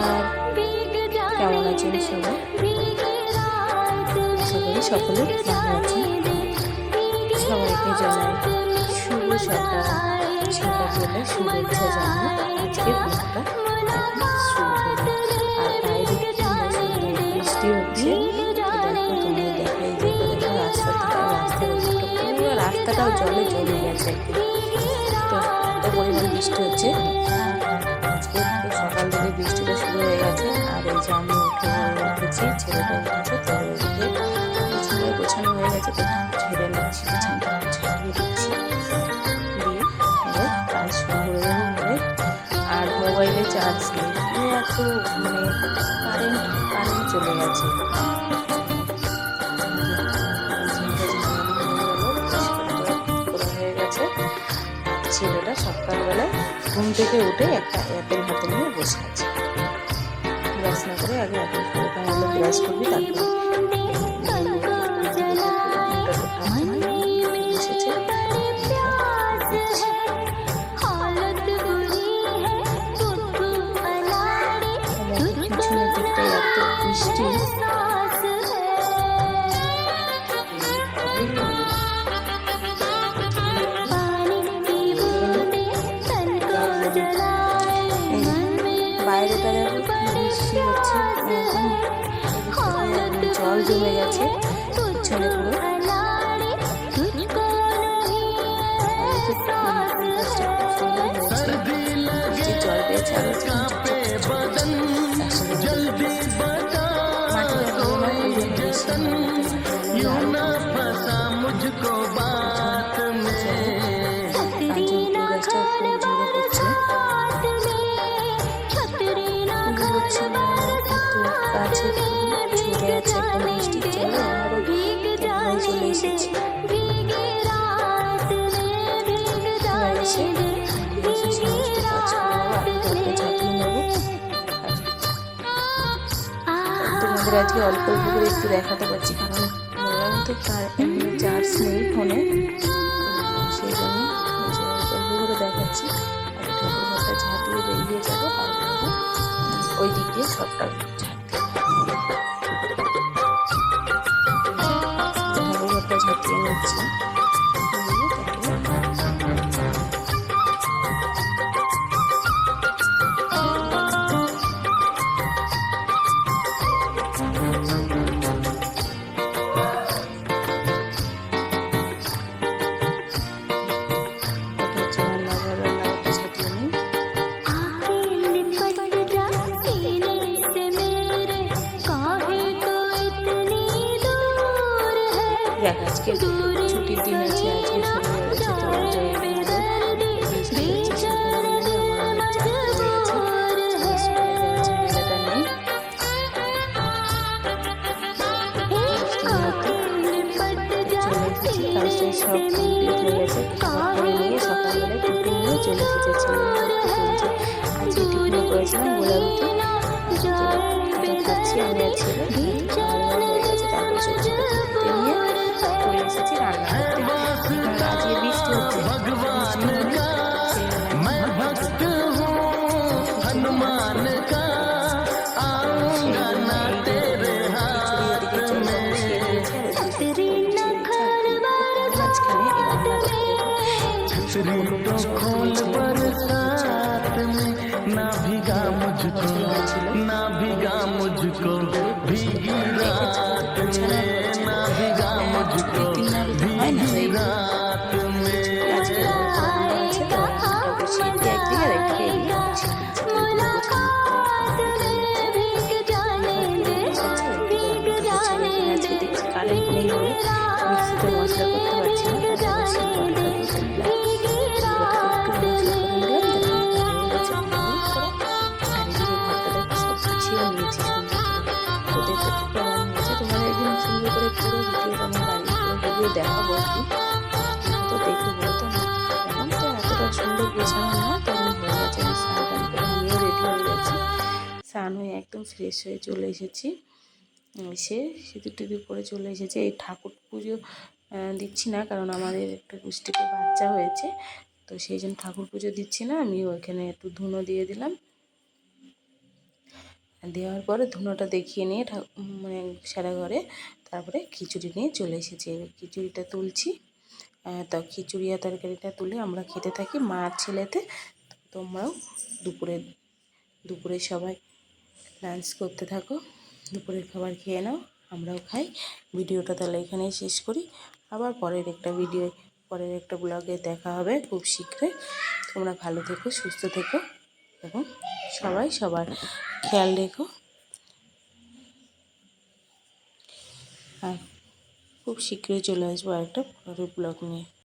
নমস্কার কেমন আছেন সবাই? সকলে ভালো আছেন? সবাইকে জানাই শুভ সকাল। সকাল বলে শুভেচ্ছা জানাই। আজকে আর বৃষ্টি হচ্ছে। দেখো তোমাদের দেখাই যে দেখো রাস্তা রাস্তার পুরো রাস্তাটাও জলে জমে গেছে তো এত পরিমাণ বৃষ্টি হচ্ছে। থেকে বৃষ্টিটা শুরু হয়ে গেছে, আর এই যে আমি উঠে উঠেছি, ছেলেটা উঠেছে তো ওইদিকে ছেলে গোছানো হয়ে গেছে, তো ছেড়ে নিচ্ছি, বিছানাটা ছাড়িয়ে দিচ্ছি। দিয়ে কাজ শুরু আর মোবাইলে চার্জ নেই। এত মানে কারেন্ট কারেন্ট চলে গেছে। ঘুম থেকে উঠে একটা অ্যাপেল হাতে নিয়ে বসে আছে। ব্রাশ না করে আগে অ্যাপেল তাহলে ব্রাশ করবি, তারপরে জল জমে গেছে। পিছনে পুরো বৃষ্টির জল পেয়েছে আরও তোমাদের আজকে অল্প অল্প করে একটু দেখাতে পারছি, কারণ বললাম তো তার এমনি চার্জ নেই ফোনে সেই জন্য অল্প অল্প করে দেখাচ্ছি। আর ঠাকুর ঘরটা ঝাঁপিয়ে বেরিয়ে যাব, আর ওই দিক দিয়ে সবটা দেখ আজকে ছুটির দিন আছে আজকে শনিবার আছে হয়ে সব কমপ্লিট হয়ে গেছে করে নিয়ে সকালবেলায় টিফিন নিয়ে চলে এসেছে আজকে টিফিনে করেছিলাম গোলা রুটি খাচ্ছি আমি আর ছেলে হয়ে গেছে তারপরে চলে এসেছি রান্না করতে আর আজকে বৃষ্টি হচ্ছে বৃষ্টি হলে मैं भक्त हूँ हनुमान का आऊंगा ना तेरे हाथ रीतों खोल बरसात में ना भीगा मुझको ना भीगा मुझको দেখাবো তো দেখে বলতো এখন তো এতটা সুন্দর গোছানো না হয়ে গেছে আমি স্নান রেডি হয়ে গেছি। স্নান হয়ে একদম ফ্রেশ হয়ে চলে এসেছি। এসে সিঁদুর টিদুর পরে চলে এসেছে। এই ঠাকুর পুজো দিচ্ছি না, কারণ আমাদের একটা পুষ্টিতে বাচ্চা হয়েছে। তো সেই জন্য ঠাকুর পুজো দিচ্ছি না, আমি ওইখানে একটু ধুনো দিয়ে দিলাম। দেওয়ার পরে ধুনোটা দেখিয়ে নিয়ে মানে সারা ঘরে তারপরে খিচুড়ি নিয়ে চলে এসেছি। এবার খিচুড়িটা তুলছি। তো খিচুড়ি আর তরকারিটা তুলে আমরা খেতে থাকি মা ছেলেতে। তোমরাও দুপুরে দুপুরে সবাই লাঞ্চ করতে থাকো। দুপুরের খাবার খেয়ে নাও, আমরাও খাই। ভিডিওটা তাহলে এখানেই শেষ করি। আবার পরের একটা ভিডিও পরের একটা ব্লগে দেখা হবে খুব শীঘ্রই। তোমরা ভালো থেকো, সুস্থ থেকো এবং সবাই সবার খেয়াল রেখো। আর খুব শীঘ্রই চলে আসব আরেকটা পরের ব্লগ নিয়ে।